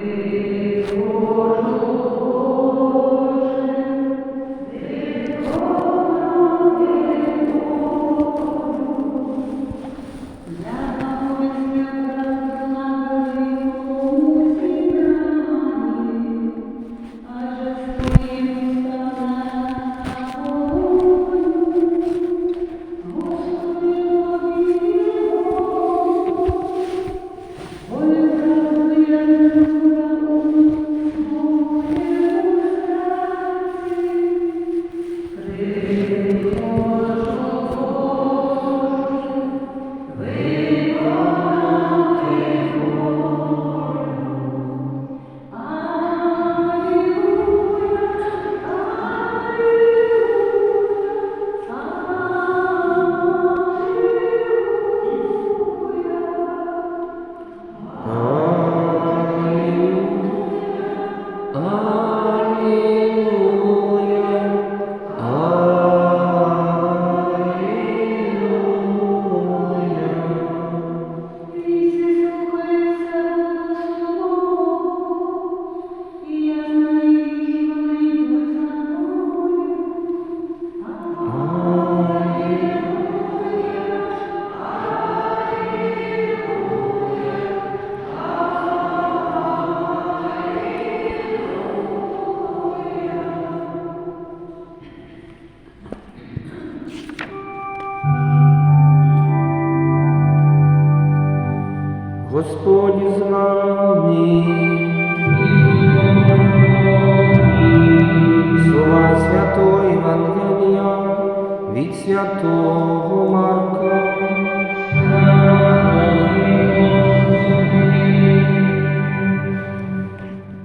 Amen. Господь з нами. Слова Святого Євангелія від Святого Марка.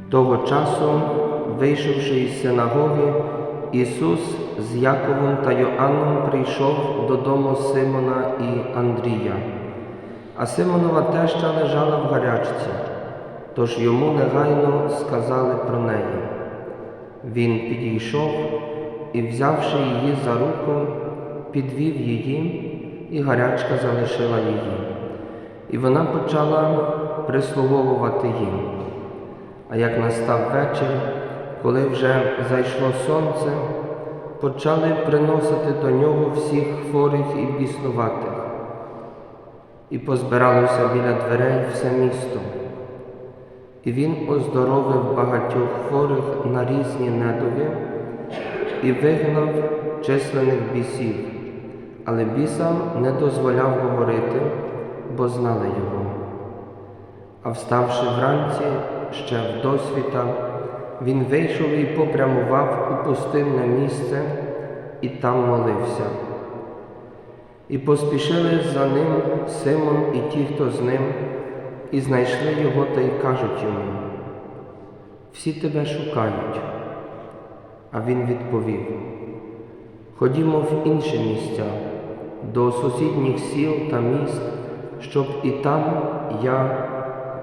Того часу, вийшовши із синагоги, Ісус з Яковом та Йоанном прийшов додому Симона і Андрія. А Симонова теща лежала в гарячці, тож йому негайно сказали про неї. Він підійшов і, взявши її за руку, підвів її, і гарячка залишила її. І вона почала прислуговувати їм. А як настав вечір, коли вже зайшло сонце, почали приносити до нього всіх хворих і біснуватих. І позбиралося біля дверей все місто. І він оздоровив багатьох хворих на різні недові і вигнав численних бісів, але бісам не дозволяв говорити, бо знали його. А вставши вранці ще в досвіта, він вийшов і попрямував у пустинне місце і там молився. І поспішили за ним Симон і ті, хто з ним, і знайшли його та й кажуть йому, всі тебе шукають. А він відповів, ходімо в інші місця, до сусідніх сіл та міст, щоб і там я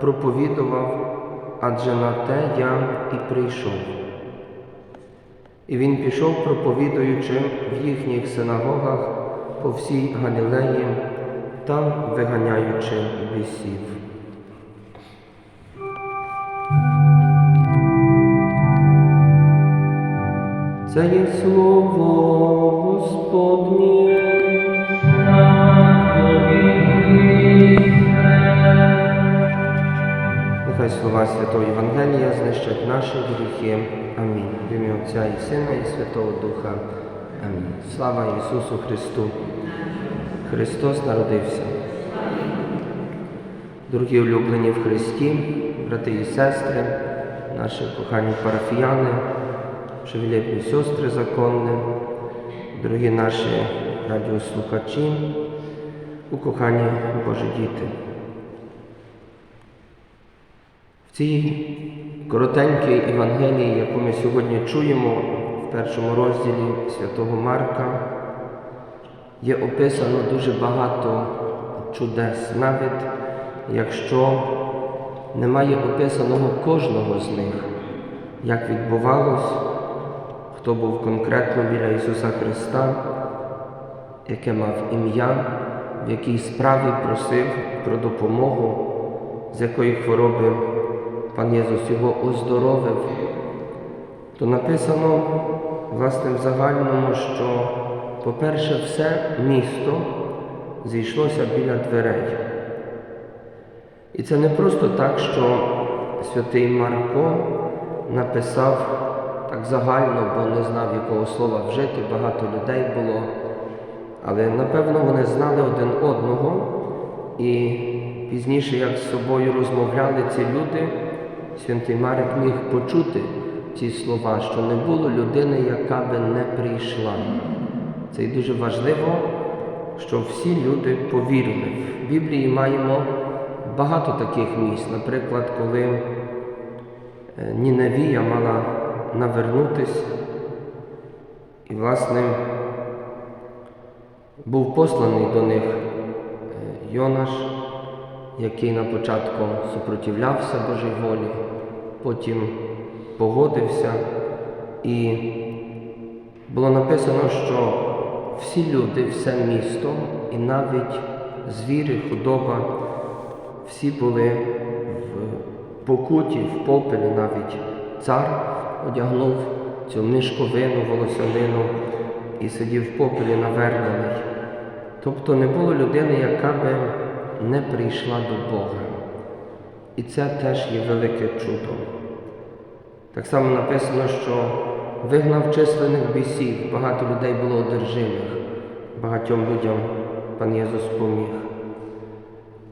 проповідував, адже на те я і прийшов. І він пішов, проповідуючи в їхніх синагогах по всій Галілеї, там виганяючи бісів. Це є слово Господнє. Нехай слова Святого Євангелія знищать наші гріхи. Амінь. В ім'я Отця і Сина, і Святого Духа. Амінь. Слава Ісусу Христу! Христос народився. Дорогі улюблені в Христі, брати і сестри, наші кохані парафіяни, привілетні сестри законні, дорогі наші радіослухачі, укохані Божі діти. В цій коротенькій Євангелії, яку ми сьогодні чуємо в першому розділі святого Марка, є описано дуже багато чудес, навіть якщо немає описаного кожного з них, як відбувалось, хто був конкретно біля Ісуса Христа, яке мав ім'я, в якій справі просив про допомогу, з якої хвороби пан Єсус його оздоровив, то написано власне в загальному, що, по-перше, все місто зійшлося біля дверей. І це не просто так, що святий Марко написав так загально, бо не знав, якого слова вжити, багато людей було. Але напевно вони знали один одного, і пізніше, як з собою розмовляли ці люди, святий Марик міг почути ці слова, що не було людини, яка би не прийшла. Це і дуже важливо, що всі люди повірили. В Біблії маємо багато таких місць. Наприклад, коли е, Ніневія мала навернутись, і, власне, був посланий до них е, Йонаш, який на початку супротивлявся Божій волі, потім погодився, і було написано, що всі люди, все місто, і навіть звірі, худоба, всі були в покуті, в попелі навіть цар одягнув цю мішковину, волосянину і сидів в попелі навернений. Тобто не було людини, яка би не прийшла до Бога. І це теж є велике чудо. Так само написано, що вигнав численних бісів, багато людей було одержимих, багатьом людям пан Єсус поміг.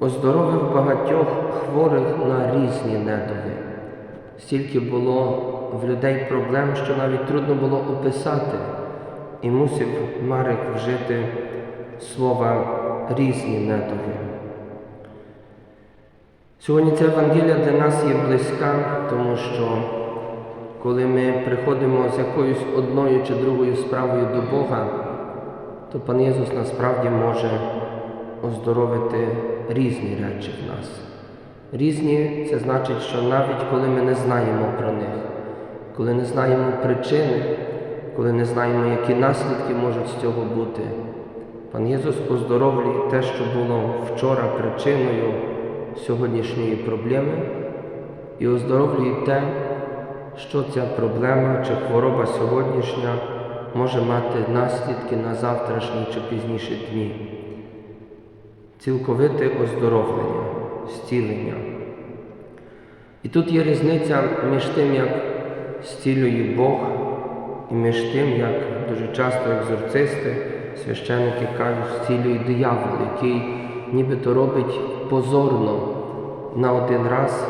Оздоровив багатьох хворих на різні недуги. Стільки було в людей проблем, що навіть трудно було описати, і мусив Марик вжити слова різні недуги. Сьогодні ця Евангелія для нас є близька, тому що коли ми приходимо з якоюсь одною чи другою справою до Бога, то пан Єсус насправді може оздоровити різні речі в нас. Різні це значить, що навіть коли ми не знаємо про них, коли не знаємо причини, коли не знаємо, які наслідки можуть з цього бути, пан Єсус оздоровлює те, що було вчора причиною сьогоднішньої проблеми, і оздоровлює те, що ця проблема чи хвороба сьогоднішня може мати наслідки на завтрашні чи пізніші дні. Цілковите оздоровлення, зцілення. І тут є різниця між тим, як зцілює Бог, і між тим, як дуже часто екзорцисти, священники кажуть, зцілює диявол, який нібито робить позорно на один раз,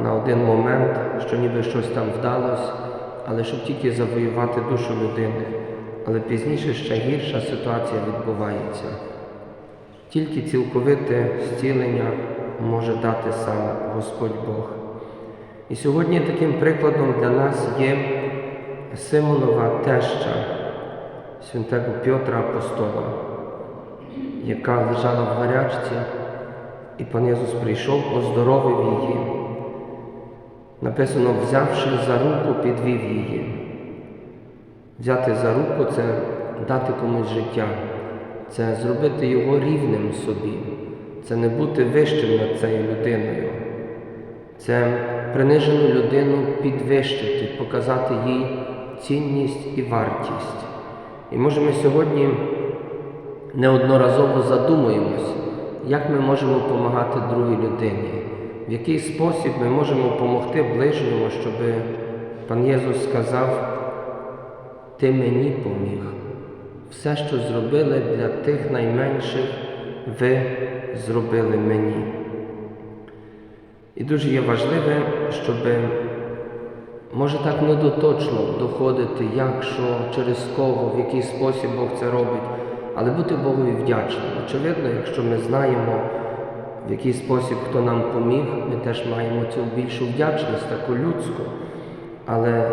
на один момент, що ніби щось там вдалося, але щоб тільки завоювати душу людини. Але пізніше ще гірша ситуація відбувається. Тільки цілковите зцілення може дати сам Господь Бог. І сьогодні таким прикладом для нас є Симонова теща святого Петра Апостола, яка лежала в гарячці, і пан Єсус прийшов, оздоровив її. Написано, взявши за руку, підвів її. Взяти за руку це дати комусь життя, це зробити його рівним собі, це не бути вищим над цією людиною, це принижену людину підвищити, показати їй цінність і вартість. І може ми сьогодні неодноразово задумуємось, як ми можемо допомагати другій людині, в який спосіб ми можемо допомогти ближньому, щоб пан Єсус сказав, Ти мені поміг. Все, що зробили для тих найменших, ви зробили мені. І дуже є важливе, щоб може так недоточно доходити, як, що, через кого, в який спосіб Бог це робить, але бути Богові вдячним. Очевидно, якщо ми знаємо, в який спосіб хто нам поміг, ми теж маємо цю більшу вдячність, таку людську. Але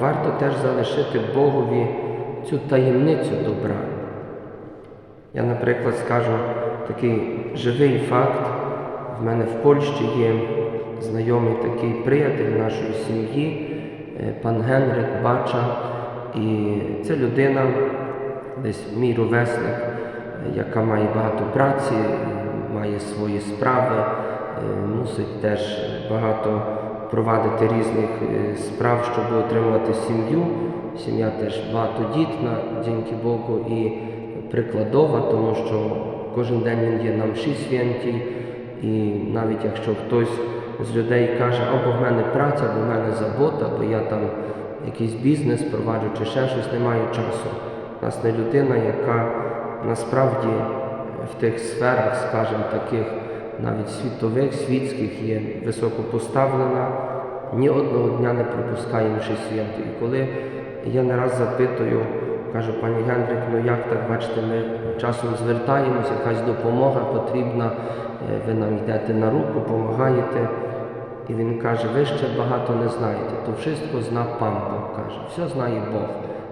варто теж залишити Богові цю таємницю добра. Я, наприклад, скажу такий живий факт. В мене в Польщі є знайомий такий приятель нашої сім'ї, е, пан Генрик Бача. І це людина, десь мій ровесник, е, яка має багато праці, має свої справи, е, мусить теж багато провадити різних е, справ, щоб отримувати сім'ю. Сім'я теж багатодітна, дякую Богу, і прикладова, тому що кожен день він є нам шість святій, і навіть якщо хтось з людей каже, або в мене праця, або в мене забота, або я там якийсь бізнес проваджу чи ще щось, не маю часу. У нас не людина, яка насправді в тих сферах, скажімо, таких навіть світових, світських є високо поставлена, ні одного дня не пропускає інший свято. І коли я не раз запитую, кажу, пані Гендрик, ну як так, бачите, ми часом звертаємося, якась допомога потрібна, е, ви нам йдете на руку, допомагаєте. І він каже, ви ще багато не знаєте, то wszystko зна пан Бог каже, все знає Бог,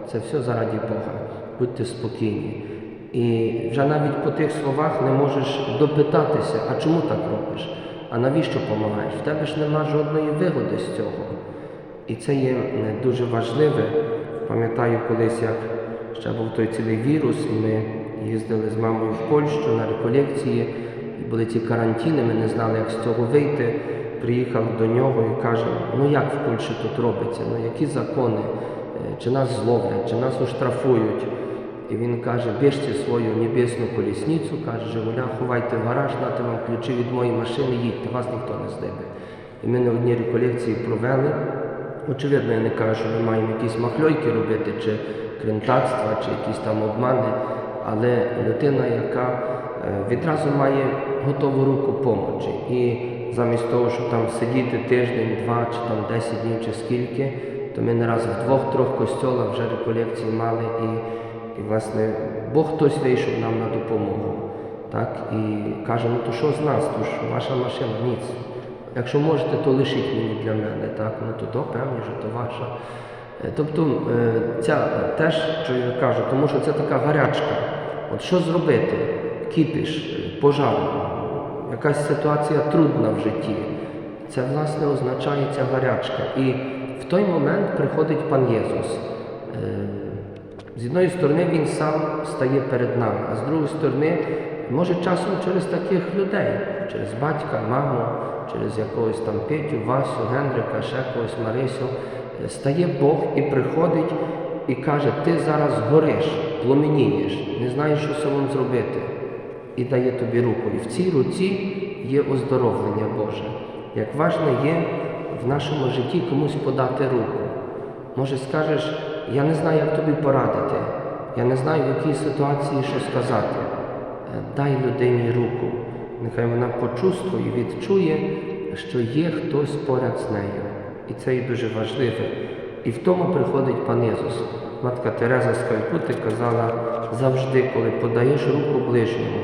це все заради Бога. Будьте спокійні. І вже навіть по тих словах не можеш допитатися, а чому так робиш? А навіщо допомагаєш? В тебе ж нема жодної вигоди з цього. І це є е, дуже важливе. Пам'ятаю колись, як ще був той цілий вірус, і ми їздили з мамою в Польщу на реколекції, і були ці карантини, ми не знали, як з цього вийти. Приїхав до нього і каже, ну як в Польщі тут робиться, ну які закони, Е, чи нас зловлять, чи нас оштрафують. І він каже, біжте свою небесну колісницю, каже, Жигуля, ховайте в гараж, нате вам ключі від моєї машини, їдьте, вас ніхто не здибе. І ми на одній реколекції провели. Очевидно, я не кажу, що ми маємо якісь махльойки робити, чи крентацтва, чи якісь там обмани, але людина, яка е, відразу має готову руку помочі. І замість того, щоб там сидіти тиждень, два, чи там 10 днів, чи скільки, то ми не раз в двох-трьох костьолах вже реколекції мали і. І, власне, Бог хтось вийшов нам на допомогу. Так? І каже, ну то що з нас? То ж ваша машина, ніц. Якщо можете, то лишіть мені для мене. Так? Ну то, то певні, що то ваша. Е, Тобто е, ця теж, що я кажу, тому що це така гарячка. От що зробити? Кіпіш, е, пожар, якась ситуація трудна в житті. Це, власне, означає ця гарячка. І в той момент приходить пан Єсус. З одної сторони він сам стає перед нами, а з другої сторони, може часом через таких людей, через батька, маму, через якогось там Петю, Васю, Генрика, ще когось Марисю, стає Бог і приходить і каже, ти зараз гориш, пламенієш, не знаєш, що собою зробити. І дає тобі руку. І в цій руці є оздоровлення Боже. Як важно є в нашому житті комусь подати руку. Може, скажеш, я не знаю, як тобі порадити, я не знаю, в якій ситуації що сказати. Е, Дай людині руку. Нехай вона почувствує, відчує, що є хтось поряд з нею. І це є дуже важливе. І в тому приходить пан Єсус. Матка Тереза з Калькути казала, завжди, коли подаєш руку ближньому,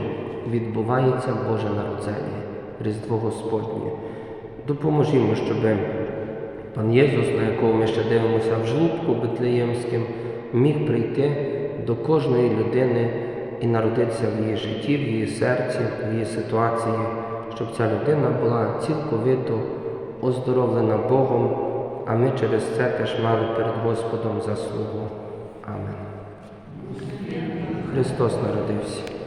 відбувається Боже народження, Різдво Господнє. Допоможімо, щоб Пан Єсус, на якого ми ще дивимося в жлубку Бетлеємським, міг прийти до кожної людини і народитися в її житті, в її серці, в її ситуації, щоб ця людина була цілковито оздоровлена Богом, а ми через це теж мали перед Господом заслугу. Амен. Христос народився.